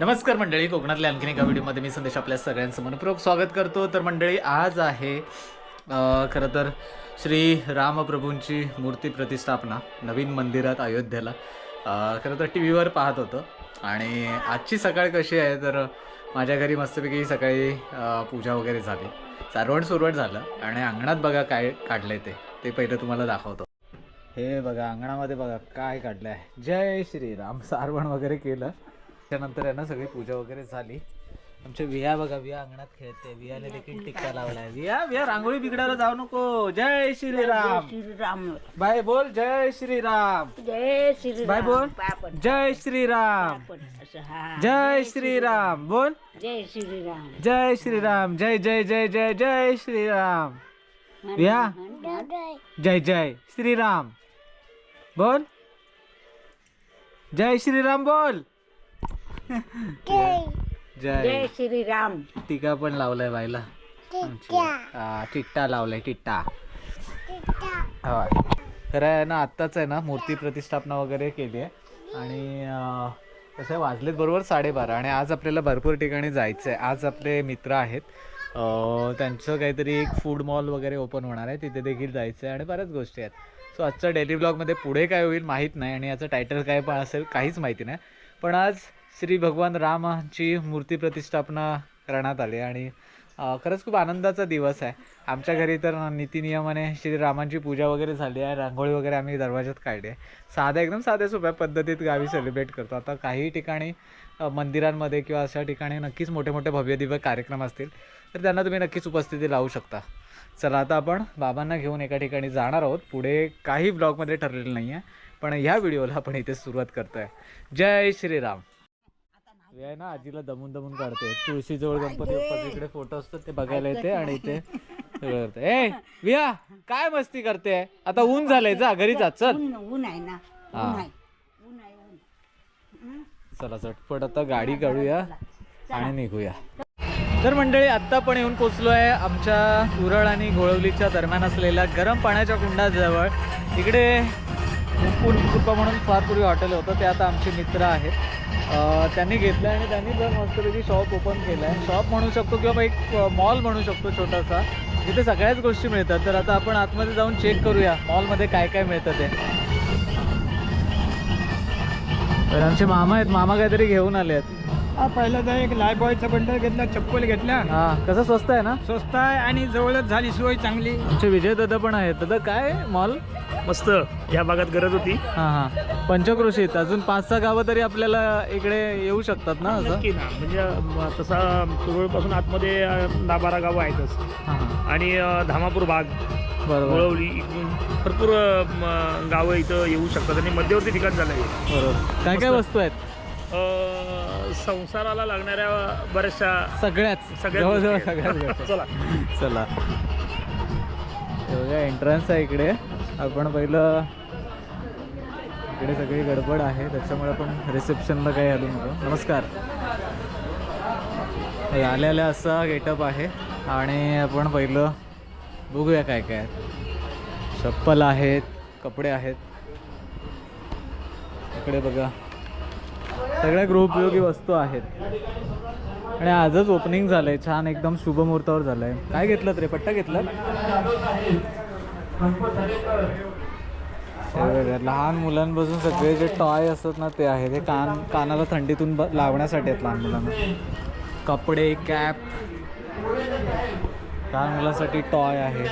नमस्कार मंडळी कोकणातल्या आणखीन एका व्हिडिओमध्ये मी संदेश आपल्या सगळ्यांचं मनपूर्वक स्वागत करतो. तर मंडळी आज आहे खरं तर श्री रामप्रभूंची मूर्ती प्रतिष्ठापना नवीन मंदिरात अयोध्येला. खरं तर टी व्हीवर पाहत होतं. आणि आजची सकाळ कशी आहे? तर माझ्या घरी मस्तपैकी सकाळी पूजा वगैरे झाली. सारवण सुरवण झालं. आणि अंगणात बघा काय काढलंय ते. ते पहिलं तुम्हाला दाखवतो. हे बघा अंगणामध्ये बघा काय काढलंय. जय श्रीराम सारवण वगैरे केलं. त्यानंतर आहे ना सगळी पूजा वगैरे झाली आमच्या विया बघा विया अंगणात खेळते वियाला देखील टिक्का लावलाय विया विया रांगोळी बिघडायला जाऊ नको जय श्रीराम श्रीराम बाय बोल जय श्रीराम जय श्रीराम बाय बोल जय श्रीराम हा जय श्रीराम बोल जय श्रीराम जय श्रीराम जय जय जय जय जय श्रीराम विया जय जय श्रीराम बोल जय श्रीराम बोल जय. जय श्रीराम. टिका पण लावलाय बायला टिट्टा लावलाय टिट्टा होय. खरं आहे ना आत्ताच आहे ना मूर्ती प्रतिष्ठापना वगैरे केली आहे. आणि आहे वाजलेत बरोबर साडेबारा आणि आज आपल्याला भरपूर ठिकाणी जायचं आहे आज आपले मित्र आहेत. अं, त्यांचं काहीतरी एक फूड मॉल वगैरे ओपन होणार आहे. तिथे देखील जायचं आहे आणि बऱ्याच गोष्टी आहेत. सो आजच्या डेली ब्लॉगमध्ये पुढे काय होईल माहीत नाही आणि याचं टायटल काय पण असेल काहीच माहिती नाही. पण आज श्री भगवान रामाची मूर्ती प्रतिष्ठापना करण्यात आली आणि खरंच खूप आनंदाचा दिवस आहे. आमच्या घरी तर नीतिनियमाने श्री रामांची पूजा वगैरे झाली आहे. रांगोळी वगैरे आम्ही दरवाजात काढली आहे. साध्या एकदम साध्या सोप्या पद्धतीत गावी सेलिब्रेट करतो. आता काही ठिकाणी मंदिरांमध्ये किंवा अशा ठिकाणी नक्कीच मोठे मोठे भव्य दिव्य कार्यक्रम असतील तर त्यांना तुम्ही नक्कीच उपस्थिती लावू शकता. चला आता आपण बाबांना घेऊन एका ठिकाणी जाणार आहोत. पुढे काही ब्लॉगमध्ये ठरलेलं नाही आहे पण ह्या व्हिडिओला आपण इथे सुरुवात करतोय. जय श्रीराम हे आहे ना आजीला दमून दमून काढते तुळशीजवळ गणपती बाप्पाचे इकडे फोटो असतात ते बघायला येते आणि इथे सगळं करते ए विया काय मस्ती करते आता ऊन झालंय जा घरी जा चल ऊन ऊन आहे ना हा. ऊन आहे ऊन आहे ऊन हं? चला चटपट आता गाडी काढूया आणि निघूया तर मंडळी आत्ता पण येऊन पोचलो आहे आमच्या उरळ आणि घोळवलीच्या दरम्यान असलेल्या गरम पाण्याच्या कुंडाजवळ इकडे उपून म्हणून फार पूर्वी हॉटेल होतं ते आता आमचे मित्र आहेत त्यांनी घेतलं आणि त्यांनी जर मस्तपैकी शॉप ओपन केलं आहे शॉप म्हणू शकतो किंवा एक मॉल म्हणू शकतो छोटासा. जिथे सगळ्याच गोष्टी मिळतात. तर आता आपण आतमध्ये जाऊन चेक करूया मॉलमध्ये काय काय मिळतं ते. तर आमचे मामा आहेत. मामा काहीतरी घेऊन आले आहेत पहिल्यांदा एक लाय बॉयचा बंडल घेतला चप्पल घेतला हा कसं स्वस्त आहे ना? स्वस्त आहे आणि जवळच झाली सोय चांगली. आमचे विजय दादा पण आहेत. दादा काय मॉल मस्त. या भागात गरज होती. हा हा. पंचक्रोशीत. अजून पाच सहा गावं तरी आपल्याला इकडे येऊ शकतात ना असं? नक्की ना. म्हणजे अं, तसा तुरळपासून आतमध्ये अं, दहा बारा गावं आहेतच. हा हा. आणि अं, धामापूर भाग बरोबर. गोळवली इकडून भरपूर अं, म, गावं इथं येऊ शकतात. आणि मध्यवर्ती ठिकाण झालं आहे बरोबर. काय काय. वस्तू आहेत? अं, संसाराला लागणाऱ्या बऱ्याचशा सगळ्याच. गोष्टी सगळ्याच. चला. चला. बघा एंट्रन्स आहे इकडे. आपण पहिलं इकडे सगळी गडबड आहे त्याच्यामुळे आपण रिसेप्शनला काही हलू नको नमस्कार. आल्या आल्या असा गेटअप आहे आणि आपण पहिलं बघूया काय काय चप्पल आहेत कपडे आहेत. इकडे बघा. सगळ्या गृहोपयोगी वस्तू आहेत. आणि आजच ओपनिंग झालं आहे छान एकदम शुभ मुहूर्तावर आहे काय घेतलं रे पट्टा घेतला? लहान मुलांपासून सगळे जे टॉय असतात ना ते आहेत. ते कान कानाला थंडीतून ब- लावण्यासाठी आहेत लहान मुलांना. कपडे कॅप लहान मुलांसाठी टॉय आहे.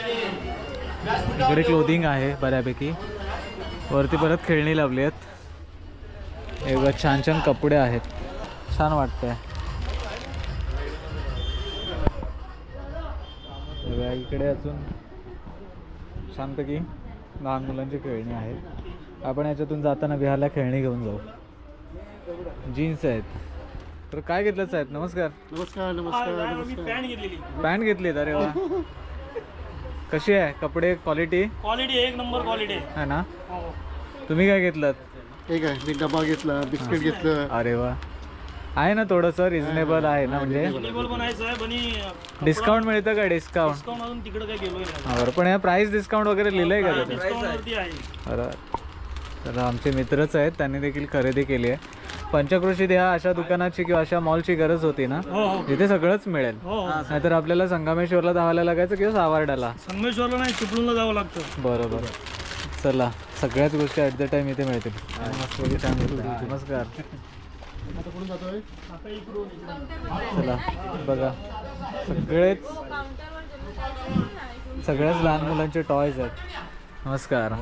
इकडे क्लोदिंग आहे बऱ्यापैकी. वरती परत खेळणी लावली आहेत. हे बघा छान छान कपडे आहेत. छान वाटतंय. हे बघा, इकडे अजून छानपैकी लहान मुलांची खेळणी आहेत. आपण याच्यातून जाताना बिहारला खेळणी घेऊन जाऊ. जीन्स आहेत. तर काय घेतलं साहेब? नमस्कार. नमस्कार नमस्कार पॅन्ट घेतली अरे वा. कशी आहे? कपडे क्वालिटी? क्वालिटी एक नंबर क्वालिटी आहे. ना? तुम्ही काय घेतलं ठीक आहे मी डबा घेतला बिस्किट घेतलं. अरे वा. आहे ना थोडंसं रिझनेबल आहे ना म्हणजे? पण आहे साहेब आणि डिस्काउंट मिळतं का डिस्काउंट डिस्काउंट अजून तिकडे काय गेलोय नाही. हा बरं. पण या प्राईस डिस्काउंट वगैरे लिहिलंय का त्याच्यात? डिस्काउंट वरती आहे. बरं. तर आमचे मित्रच आहेत त्यांनी देखील खरेदी केली आहे. पंचक्रोशीत ह्या अशा दुकानाची किंवा अशा मॉलची गरज होती ना? हो हो. जिथे सगळंच मिळेल. हो नाहीतर आपल्याला संगमेश्वरला धावायला लागायचं किंवा सावर्ड्याला? संगमेश्वरला नाही चिपळूणला जावं लागतं. बरोबर. चला सगळ्याच गोष्टी ॲट द टाइम इथे मिळतील. मस्त पैकी छान भेटतील. नमस्कार. चला बघा. सगळेच सगळ्याच लहान मुलांचे टॉयज आहेत. नमस्कार.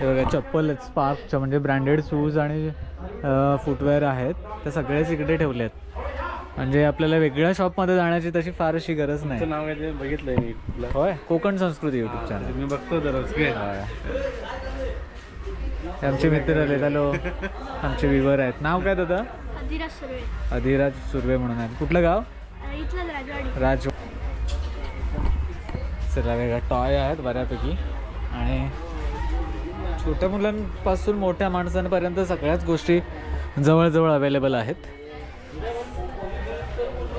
हे बघा चप्पल आहेत स्पार्कच्या म्हणजे ब्रँडेड शूज आणि फुटवेअर आहेत. ते सगळेच इकडे ठेवले आहेत म्हणजे आपल्याला वेगळ्या शॉपमध्ये जाण्याची तशी फार अशी गरज नाही. नाव काय ते बघितलंय मी होय कोकण संस्कृती युट्यूब चॅनल मी बघतो दररोज. हे आमचे मित्र आले हॅलो आमचे विवर आहेत. नाव काय दादा? अधिराज सुर्वे. अधिराज सुर्वे म्हणून आहेत. कुठलं गाव? राजवाडी. राज चला वेगळा टॉय आहेत बऱ्यापैकी. आणि छोट्या मुलांपासून मोठ्या माणसांपर्यंत सगळ्याच गोष्टी जवळजवळ अवेलेबल आहेत.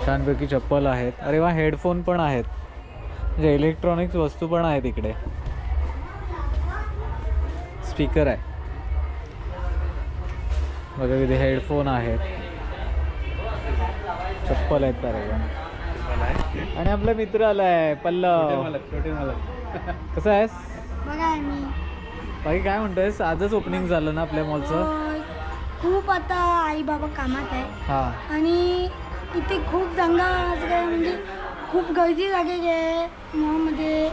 छानपैकी चप्पल आहेत. अरे वा हेडफोन पण आहेत. म्हणजे इलेक्ट्रॉनिक्स वस्तू पण आहेत इकडे. स्पीकर आहे. बघा किती हेडफोन आहेत. चप्पल आहेत बरे आणि आपला मित्र आलाय पल्लव. कसं आहेस? बाकी काय म्हणतोयस? आजच ओपनिंग झालं ना आपल्या मॉलचं खूप आता आई बाबा कामात आहे. हा. आणि इथे खूप दंगा काय म्हणजे खूप गर्दी लागेली आहे. मॉलमध्ये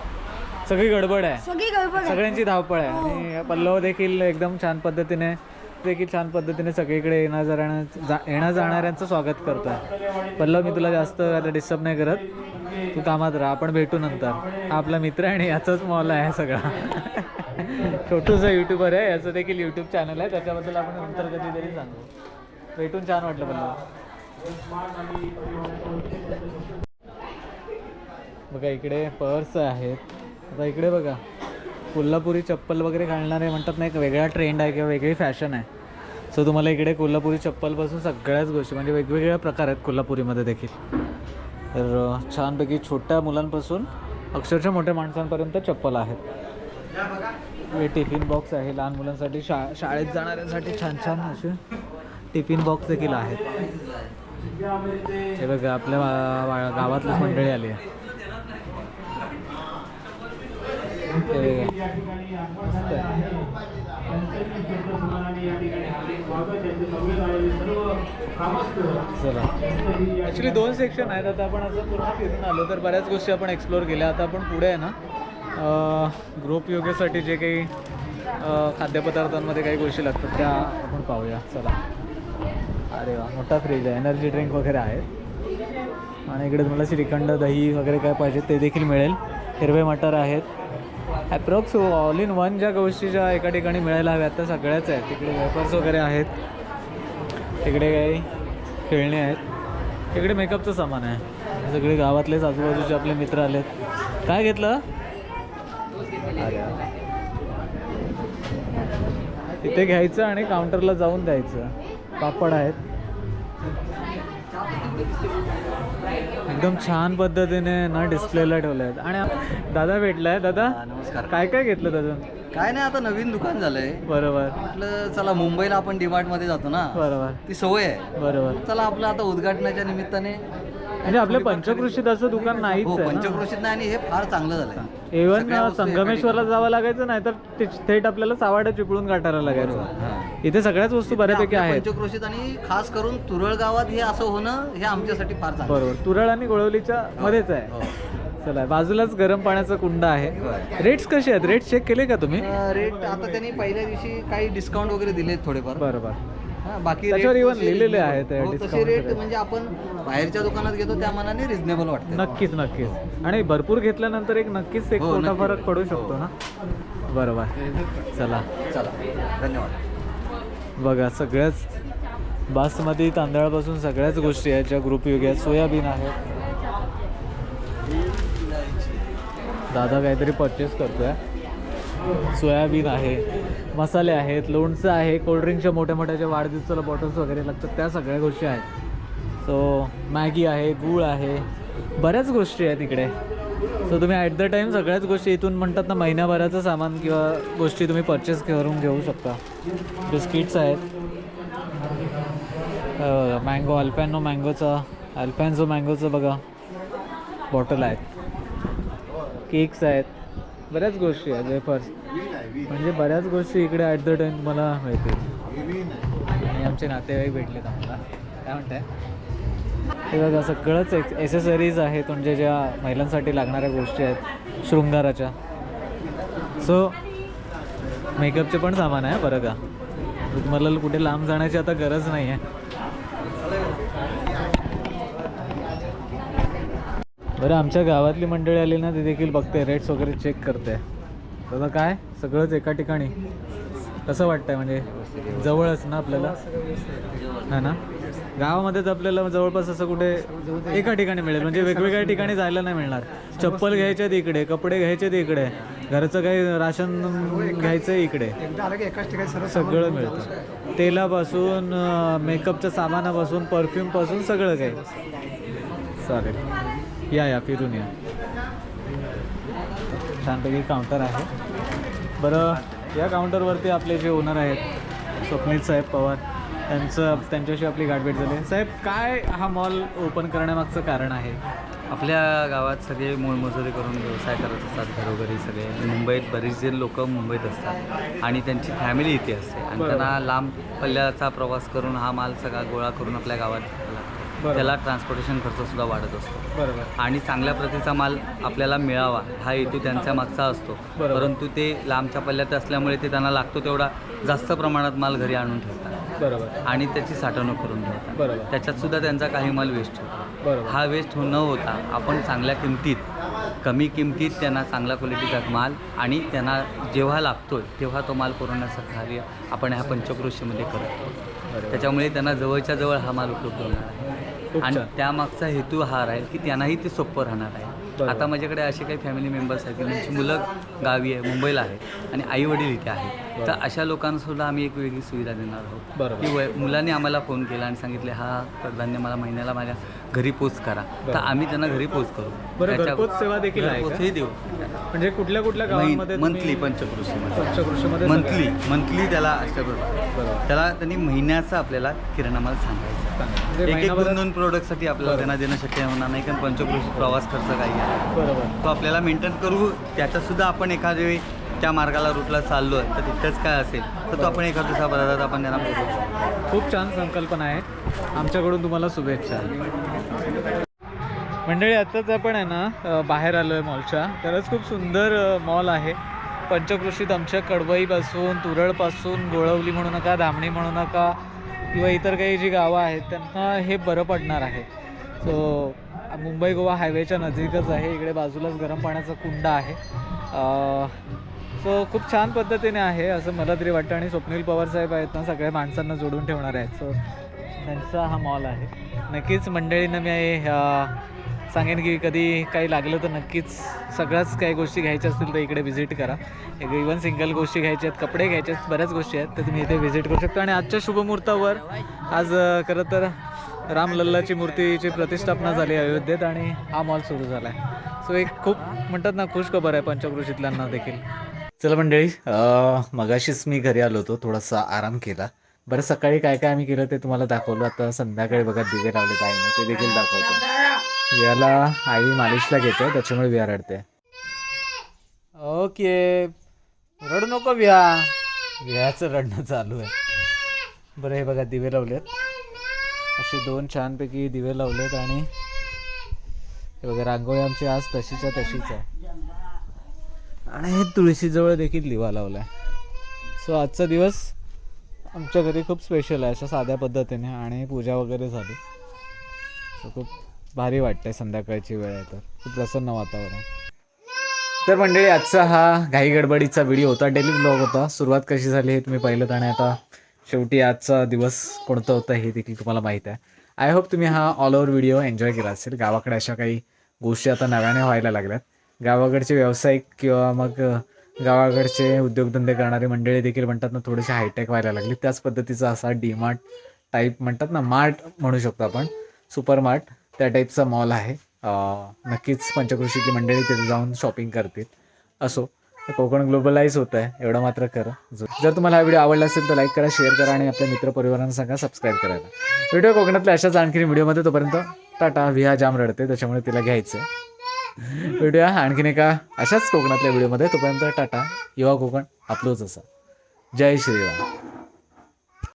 सगळी गडबड आहे. सगळी गडबड आहे. सगळ्यांची धावपळ आहे. आणि पल्लव देखील एकदम छान पद्धतीने देखील छान पद्धतीने सगळीकडे येण्या जाण्या जा येण्या जाणाऱ्यांचं स्वागत करतोय. पल्लव मी तुला जास्त आता डिस्टर्ब नाही करत. तू कामात राहा. आपण भेटू नंतर. हा आपला मित्र आहे आणि याचाच मॉल आहे सगळा. छोटूसा युट्यूबर आहे. याचं देखील यूट्यूब चॅनल आहे. त्याच्याबद्दल आपण नंतर कधीतरी सांगू. भेटून छान वाटलं पल्लव. बघा इकडे पर्स आहेत. आता इकडे बघा कोल्हापुरी चप्पल वगैरे घालणारे म्हणतात ना एक वेगळा ट्रेंड आहे किंवा वेगळी फॅशन आहे. सो तुम्हाला इकडे कोल्हापुरी चप्पलपासून सगळ्याच गोष्टी म्हणजे वेगवेगळ्या प्रकार आहेत कोल्हापुरीमध्ये देखील. तर छानपैकी छोट्या मुलांपासून अक्षरशः मोठ्या माणसांपर्यंत चप्पल आहेत. हे टिफिन बॉक्स आहे लहान मुलांसाठी शा शाळेत जाणाऱ्यांसाठी छान छान असे टिफिन बॉक्स देखील आहेत. हे बघा आपल्या वा- वा- गावातलीच मंडळी आली आहे. चला. ॲक्च्युली दोन सेक्शन आहेत. आता आपण असं पूर्ण फिरून आलो तर बऱ्याच गोष्टी आपण एक्सप्लोअर केल्या. आता आपण पुढे आहे ना ग्रुप योगेसाठी जे काही खाद्यपदार्थांमध्ये काही गोष्टी लागतात त्या आपण पाहूया. चला. अरे वा मोठा फ्रीज आहे. एनर्जी ड्रिंक वगैरे आहेत. आणि इकडे तुम्हाला श्रीखंड दही वगैरे काय पाहिजे ते देखील मिळेल. हिरवे मटर आहेत. ॲप्रॉक्स ऑल इन वन ज्या गोष्टी ज्या एका ठिकाणी मिळायला हव्या त्या सगळ्याच आहेत. तिकडे वेफर्स वगैरे आहेत. तिकडे काही खेळणे आहेत. तिकडे मेकअपचं सामान आहे. सगळे गावातलेच आजूबाजूचे आपले मित्र आलेत. काय घेतलं? अरे तिथे घ्यायचं आणि काउंटरला जाऊन द्यायचं. पापड आहेत. एकदम छान पद्धतीने ना डिस्प्लेला ठेवले आहेत आणि दादा भेटलाय. दादा नमस्कार. काय काय घेतलं दादा? काय नाही आता नवीन दुकान झालंय. बरोबर. म्हटलं चला मुंबईला आपण डीमार्टमध्ये जातो ना. बरोबर. ती सवय आहे. बरोबर. चला आपलं आता उद्घाटनाच्या निमित्ताने म्हणजे आपल्या पंचकृषीत असं दुकान नाहीच हो आहे ना. पंचक्रोशीत नाही आणि हे फार चांगलं झालंय. इव्हन सगळ्या वस्तू एका संगमेश्वरला ठिकाणी. जावं लागायचं नाही तर थेट आपल्याला सावाड्या चिपळून गाठायला लागायचं. हां. इथे सगळ्याच वस्तू बऱ्यापैकी आपल्या आहेत. पंचक्रोशीत आणि खास करून तुरळ गावात हे असं होणं हे आमच्यासाठी फार चांगलं. बरोबर. तुरळ आणि गोळवलीच्या मध्येच आहे. हो. चला बाजूलाच गरम पाण्याचा कुंड आहे. रेट्स कसे आहेत? रेट चेक केले का तुम्ही? रेट आता त्यांनी पहिल्या दिवशी काही डिस्काउंट वगैरे दिलेत थोडेफार. बरोबर. हां, बाकी त्याच्यावर even लिहिलेले reasonable. आहेत, हो, discount रेट. म्हणजे आपण बाहेरच्या दुकानात घेतो त्या मानाने रिझनेबल वाटते. नक्कीच नक्कीच. आणि भरपूर घेतल्यानंतर एक नक्कीच एक हो, मोठा नक्की. फरक पडू शकतो ना? बरोबर. चला. चला. धन्यवाद. बघा सगळ्याच बासमती तांदळापासून सगळ्याच गोष्टी आहेत ज्या ग्रुप योग्य आहेत. सोयाबीन आहेत दादा काहीतरी परचेस करतोय. सोयाबीन आहे मसाले आहेत लोणचं आहे कोल्ड्रिंकच्या मोठ्या मोठ्या ज्या वाढदिवसाला बॉटल्स वगैरे लागतात त्या सगळ्या गोष्टी आहेत. सो मॅगी आहे गूळ आहे बऱ्याच गोष्टी आहेत इकडे. सो तुम्ही ॲट द टाईम सगळ्याच गोष्टी इथून म्हणतात ना महिन्याभराचं सामान किंवा गोष्टी तुम्ही परचेस करून घेऊ शकता. बिस्किट्स आहेत. मँगो अल्पॅनो मँगोचा अल्पॅन्झो मँगोचं बघा. बॉटल आहेत. केक्स आहेत. बऱ्याच गोष्टी आहेत वेफर्स म्हणजे बऱ्याच गोष्टी इकडे ॲट द टाईम मला माहिती आणि आमचे नातेवाईक भेटलेत आम्हाला. काय म्हणताय? हे बघा सगळंच एक्स एसेसरीज आहेत म्हणजे ज्या महिलांसाठी लागणाऱ्या गोष्टी आहेत शृंगाराच्या. सो मेकअपचे पण सामान आहे बरं का. तुम्हाला कुठे लांब जाण्याची आता गरज नाही आहे बरं आमच्या गावातली मंडळी आली ना ती देखील बघते रेट्स वगैरे चेक करते. तसं काय? सगळंच एका ठिकाणी. कसं वाटतंय म्हणजे जवळच ना आपल्याला? हा ना? गावामध्येच आपल्याला जवळपास असं कुठे एका ठिकाणी मिळेल म्हणजे वेगवेगळ्या ठिकाणी जायला नाही मिळणार. चप्पल घ्यायच्यात इकडे कपडे घ्यायचे इकडे. घरचं काही राशन घ्यायचं इकडे. सगळं मिळतं. तेलापासून मेकअपच्या सामानापासून परफ्यूमपासून सगळं काही. चालेल. या या फिरून या. छानपैकी काउंटर आहे. बरं या काउंटरवरती आपले जे ओनर आहेत स्वप्नील साहेब पवार त्यांचं त्यांच्याशी आपली गाठभेट झाली. साहेब काय हा मॉल ओपन करण्यामागचं कारण आहे? आपल्या गावात सगळे मोलमजुरी करून व्यवसाय करत असतात घरोघरी सगळे. मुंबईत बरेचसे लोक मुंबईत असतात आणि त्यांची फॅमिली इथे असते. आणि. त्यांना लांब पल्ल्याचा प्रवास करून हा माल सगळा गोळा करून आपल्या गावात. त्याला ट्रान्सपोर्टेशन खर्चसुद्धा वाढत असतो. बरोबर. आणि चांगल्या प्रतीचा माल आपल्याला मिळावा हा हेतू त्यांच्या मागचा असतो. बरोबर. परंतु ते लांबच्या पल्ल्यात असल्यामुळे ते त्यांना लागतो तेवढा जास्त प्रमाणात माल घरी आणून ठेवतात. बरोबर. आणि त्याची साठवणूक करून ठेवतात. बरोबर. त्याच्यात सुद्धा त्यांचा काही माल वेस्ट होतो. बरोबर. हा वेस्ट न होता आपण चांगल्या किमतीत कमी किमतीत त्यांना चांगल्या क्वालिटीचा माल आणि त्यांना जेव्हा लागतोय तेव्हा तो माल पुरवण्याचं कार्य आपण ह्या पंचक्रोशीमध्ये करतो. बरोबर. त्याच्यामुळे त्यांना जवळच्या जवळ हा माल उपलब्ध होणार आहे. आणि. त्यामागचा हेतू हा राहील की त्यांनाही ते सोपं राहणार आहे. आता माझ्याकडे असे काही फॅमिली मेंबर्स आहेत की त्यांची मुलं गावी आहे मुंबईला आहेत आणि आई वडील इथे आहेत. तर अशा लोकांनासुद्धा आम्ही एक वेगळी सुविधा देणार आहोत. की वय मुलांनी आम्हाला फोन केला आणि सांगितले हा कडधान्य मला महिन्याला माझ्या घरी पोच करा. तर. आम्ही त्यांना घरी पोच करू. घरपोच सेवा देखील आहे? घरपोचही देऊ. म्हणजे कुठल्या कुठल्या गावांमध्ये मंथली पंचकृषीमध्ये. मंथली मंथली त्याला त्याला त्यांनी महिन्याचा आपल्याला किराणा माल सांगायचा. एक एक दोन दोन प्रोडक्टसाठी आपल्याला. त्यांना देणं शक्य होणार नाही कारण पंचक्रोशी प्रवास खर्च काही आहे. बरोबर. तो आपल्याला मेंटेन करू त्याच्यातसुद्धा आपण एखाद्या वेळी त्या मार्गाला रूटला चाललो आहे तर तिथंच काय असेल तर तो आपण एका दिवसाभरात आपण त्यांना शकतो. खूप छान संकल्पना आहे. आमच्याकडून तुम्हाला शुभेच्छा. मंडळी आत्ताच आपण आहे ना बाहेर आलो आहे मॉलच्या तरच खूप सुंदर मॉल आहे. पंचकृषीत आमच्या कडवईपासून तुरळपासून गोळवली म्हणू नका धामणी म्हणू नका किंवा इतर काही जी गावं आहेत त्यांना हे बरं पडणार आहे. सो मुंबई गोवा हायवेच्या नजीकच आहे. इकडे बाजूलाच गरम पाण्याचा कुंड आहे. सो खूप छान पद्धतीने आहे असं मला तरी वाटतं आणि स्वप्नील पवार साहेब आहेत ना सगळ्या माणसांना जोडून ठेवणार आहेत. सो त्यांचा हा मॉल आहे. नक्कीच मंडळींना मी सांगेन की कधी काही लागलं तर नक्कीच सगळ्याच काही गोष्टी घ्यायच्या असतील तर इकडे व्हिजिट करा. इवन सिंगल गोष्टी घ्यायच्या आहेत कपडे घ्यायचे आहेत बऱ्याच गोष्टी आहेत तर तुम्ही इथे व्हिजिट करू शकता. आणि आजच्या शुभमुहूर्तावर आज खरं तर रामलल्लाची मूर्तीची प्रतिष्ठापना झाली अयोध्येत आणि हा मॉल सुरू झाला आहे सो एक खूप म्हणतात ना खुश खबर आहे पंचक्रोशीतल्यांना देखील. चला मंडळी मगाशीच मी घरी आलो होतो थोडासा आराम केला. बरं सकाळी काय काय आम्ही केलं ते तुम्हाला दाखवलं. आता संध्याकाळी बघा दिवे लावले आईने ते देखील दाखवतो. वियाला आई मालिशला घेते त्याच्यामुळे विया रडते ओके. रडू नको विया विहाचं रडणं चालू आहे. बरं हे बघा दिवे लावलेत. असे दोन छानपैकी दिवे लावलेत आणि हे बघा रांगोळी आमची आज तशीच्या तशीच आहे. आणि तुळशीजवळ देखील दिवा लावला आहे सो आजचा दिवस आमच्या घरी खूप स्पेशल आहे अशा साध्या पद्धतीने आणि पूजा वगैरे झाली. सो खूप भारी वाटतंय संध्याकाळची वेळ आहे तर. खूप प्रसन्न वातावरण. तर मंडळी आजचा हा घाई गडबडीचा व्हिडिओ होता. डेली ब्लॉग होता. सुरुवात कशी झाली हे तुम्ही पाहिलं आणि आता शेवटी आजचा दिवस कोणता होता हे देखील तुम्हाला माहीत आहे. आय होप तुम्ही हा ऑल ओव्हर व्हिडिओ एन्जॉय केला असेल. गावाकडे अशा काही गोष्टी आता नव्याने व्हायला लागल्यात. गावाकडचे व्यावसायिक किंवा मग गावाकडचे उद्योगधंदे करणारी मंडळी देखील म्हणतात ना थोडेसे हायटेक व्हायला लागली. त्याच पद्धतीचा असा डीमार्ट टाईप म्हणतात ना मार्ट म्हणू शकतो आपण. सुपर मार्ट त्या टाईपचा मॉल आहे. नक्कीच पंचकृषीतली मंडळी तिथे जाऊन शॉपिंग करतील. असो कोकण ग्लोबलाइज होत आहे एवढं मात्र करा जर तुम्हाला हा व्हिडिओ आवडला असेल तर लाईक करा शेअर करा आणि आपल्या मित्रपरिवारांना सांगा सबस्क्राईब करायला. व्हिडिओ कोकणातल्या अशाच आणखीन व्हिडिओमध्ये तोपर्यंत टाटा विहा जाम रडते त्याच्यामुळे तिला घ्यायचं आहे व्हिडिओ आणखीन एका अशाच कोकणातल्या व्हिडिओमध्ये तोपर्यंत टाटा युवा कोकण आपलोच असा. जय श्रीराम.